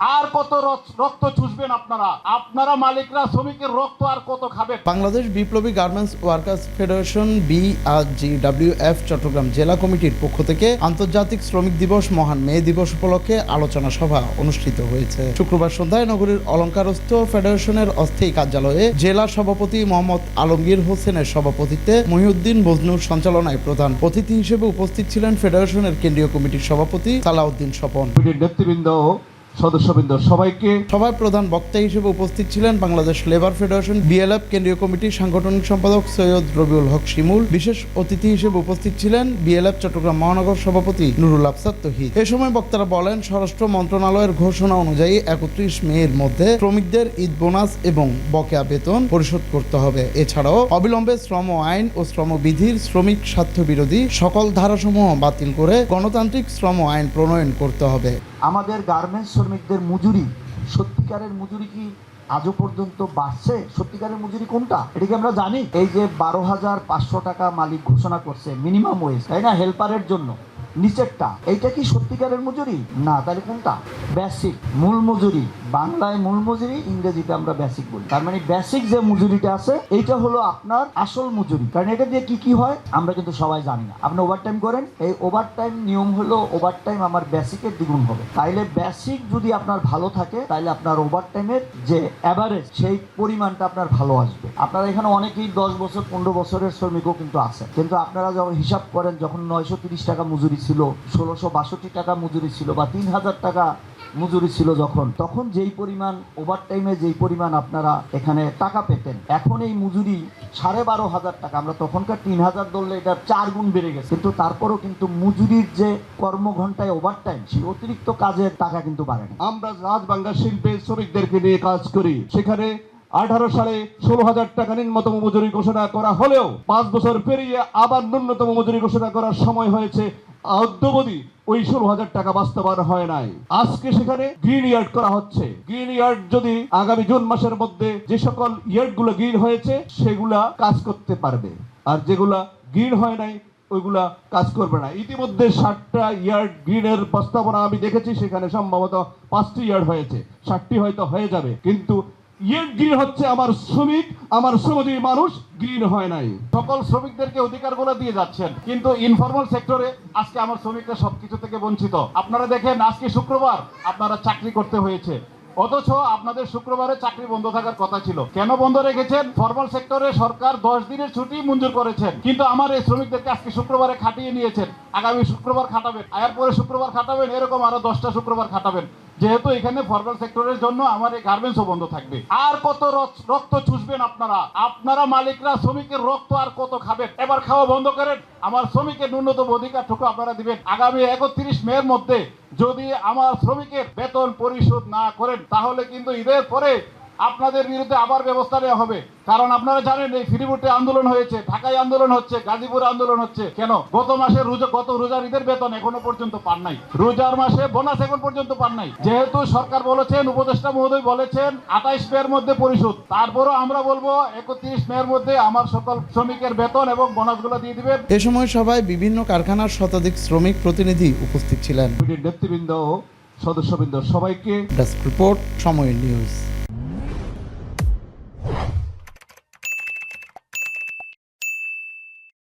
আর কত রক্ত চুষবেন আপনারা? আপনারা মালিকরা শ্রমিকের রক্ত আর কত খাবেন? বাংলাদেশ বিপ্লবী গার্মেন্টস ওয়ার্কার্স ফেডারেশন চট্টগ্রাম জেলা কমিটির পক্ষ থেকে আন্তর্জাতিক শ্রমিক দিবস মহান মে দিবস উপলক্ষে আলোচনা সভা অনুষ্ঠিত হয়েছে। শুক্রবার সন্ধ্যায় নগরীর অলঙ্কারস্থ ফেডারেশনের অস্থায়ী কার্যালয়ে জেলা সভাপতি মোহাম্মদ আলমগীর হোসেনের সভাপতিত্বে মহিউদ্দিন বজনুর সঞ্চালনায় প্রধান অতিথি হিসেবে উপস্থিত ছিলেন ফেডারেশনের কেন্দ্রীয় কমিটির সভাপতি সালাউদ্দিন স্বপন। নেতৃবৃন্দ সদস্যবৃন্দ, সবাইকে সভায় প্রধান বক্তা হিসেবে উপস্থিত ছিলেন বাংলাদেশ লেবার ফেডারেশন, বিএলএফ কেন্দ্রীয় কমিটির সাংগঠনিক সম্পাদক সৈয়দ রবিউল হক শিমুল, বিশেষ অতিথি হিসেবে উপস্থিত ছিলেন বিএলএফ চট্টগ্রাম মহানগর সভাপতি নুরুল আফসার তহিদ। এ সময় বক্তারা বলেন, স্বরাষ্ট্র মন্ত্রণালয়ের ঘোষণা অনুযায়ী একত্রিশ মে এর মধ্যে শ্রমিকদের ঈদ বোনাস এবং বকেয়া বেতন পরিশোধ করতে হবে। এছাড়াও অবিলম্বে শ্রম আইন ও শ্রমবিধির শ্রমিক স্বার্থ বিরোধী সকল ধারাসমূহ বাতিল করে গণতান্ত্রিক শ্রম আইন প্রণয়ন করতে হবে। আমাদের গার্মেন্টস শ্রমিকদের মজুরি, সত্যিকারের মজুরি কি আজও পর্যন্ত বাড়ছে? সত্যিকারের মজুরি কোনটা? এটা কি আমরা জানি? এই যে বারো হাজার পাঁচশো টাকা মালিক ঘোষণা করছে মিনিমাম ওয়েজ তাই না? হেল্পারের জন্য। নিচেরটা, এইটা কি সত্যিকারের মজুরি? না, তাহলে কোনটা? বেসিক মূল মজুরি। বাংলায় মূল মজুরি, ইংরেজিতে আমরা বেসিক বলি। তার মানে বেসিক যে মজুরিটা আছে, এইটা হলো আপনার আসল মজুরি। কারণ এটা দিয়ে কি কি হয়, আমরা কিন্তু সবাই জানি না। আপনি ওভারটাইম করেন, এই ওভারটাইম নিয়ম হলো ওভারটাইম আমার বেসিকের দ্বিগুণ হবে। তাইলে বেসিক যদি আপনার ভালো থাকে তাহলে আপনার ওভারটাইমের যে অ্যাভারেজ সেই পরিমাণটা আপনার ভালো আসবে। আপনারা এখানে অনেকেই দশ বছর, পনেরো বছরের শ্রমিকও কিন্তু আছে কিন্তু আপনারা যখন হিসাব করেন, যখন নয়শো তিরিশ টাকা মজুরি ছিল ষোলোশো বাষট্টি টাকা মজুরি ছিল বা তিন হাজার টাকা মজুরি ছিল যখন, তখন যেই পরিমাণ ওভারটাইমে যেই পরিমাণ আপনারা এখানে টাকা পেতেন, এখন এই মজুরি সাড়ে বারো হাজার টাকা, আমরা তখনকার তিন হাজার ধরলে এটা চার গুণ বেড়ে গেছে। কিন্তু তারপরও কিন্তু মজুরির যে কর্মঘণ্টায় ওভারটাইম সেই অতিরিক্ত কাজের টাকা কিন্তু বাড়ে না আমরা রাজবাংলা শিল্পে শ্রমিকদেরকে নিয়ে কাজ করি। সেখানে আঠারো সালে ষোলো হাজার টাকা নিম্নতম মজুরি ঘোষণা করা হলেও পাঁচ বছর পেরিয়ে আবার ন্যূনতম মজুরি ঘোষণা করার সময় হয়েছে। অদ্যবধি ওই ষোলো হাজার টাকা বাস্তবায়ন হয় নাই। আজকে সেখানে গ্রিন ইয়ার্ড করা হচ্ছে। গ্রিন ইয়ার্ড যদি আগামী জুন মাসের মধ্যে যে সকল ইয়ার্ডগুলো গ্রিন হয়েছে, সেগুলা কাজ করতে পারবে। আর যেগুলা গ্রিন হয় নাই, ওইগুলা কাজ করবে না। ইতিমধ্যে ষাটটা ইয়ার্ড গ্রিনের প্রস্তাবনা আমি দেখেছি, সেখানে সম্ভবত পাঁচটি ইয়ার্ড হয়েছে। ষাটটি হয়তো হয়ে যাবে, কিন্তু গ্রিন হচ্ছে আমার শ্রমিক, আমার শ্রমজীবী মানুষ গ্রিন হয় নাই। সকল শ্রমিকদেরকে অধিকার অধিকারগুলো দিয়ে যাচ্ছেন। কিন্তু ইনফরমাল সেক্টরে আজকে আমার শ্রমিকরা সবকিছু থেকে বঞ্চিত। আপনারা দেখেন, আজকে শুক্রবার আপনারা চাকরি করতে হয়েছে। অথচ আপনাদের শুক্রবারে চাকরি বন্ধ থাকার কথা ছিল। কেন বন্ধ রেখেছেন? ফর্মাল সেক্টরে সরকার দশ দিনের ছুটি মঞ্জুর করেছেন। কিন্তু আমার এই শ্রমিকদেরকে আজকে শুক্রবারে খাটিয়ে নিয়েছেন। আগামী শুক্রবার খাটাবেন আয়ার পরে শুক্রবার খাটাবেন, এরকম আরও দশটা শুক্রবার খাটাবেন। যেহেতু এখানে ফর্মাল সেক্টরের জন্য আমার এই গার্মেন্টসও বন্ধ থাকবে। আর কত রক- রক্ত চুষবেন আপনারা? আপনারা মালিকরা শ্রমিকের রক্ত আর কত খাবেন? এবার খাওয়া বন্ধ করেন। আমার শ্রমিকের ন্যূনতম অধিকারটুকু আপনারা দিবেন। আগামী একত্রিশ মের মধ্যে যদি আমার শ্রমিকের বেতন পরিশোধ না করেন, তাহলে কিন্তু ঈদের পরে আপনাদের বিরুদ্ধে আবার ব্যবস্থা নেওয়া হবে। কারণ আপনারা জানেন এই ফ্রিবুটে আন্দোলন হয়েছে ঢাকায় আন্দোলন হচ্ছে গাজীপুরে আন্দোলন হচ্ছে। কেন? গত মাসে রোজা গত রোজার ঈদের বেতন এখনও পর্যন্ত পান নাই। রোজার মাসে বোনাস এখন পর্যন্ত পান নাই। যেহেতু সরকার বলেছেন উপদেষ্টা মহোদয় বলেছেন আঠাইশ মেয়ের মধ্যে পরিশোধ। তারপরও আমরা বলব একত্রিশ মেয়ের মধ্যে আমার সকল শ্রমিকের বেতন এবং বোনাসগুলো দিয়ে দিবেন। এ সময় সভায় বিভিন্ন কারখানার শতাধিক শ্রমিক প্রতিনিধি উপস্থিত ছিলেন। নেতৃবৃন্দ সদস্যবৃন্দ সবাইকে ডেস্ক রিপোর্ট সময় নিউজ।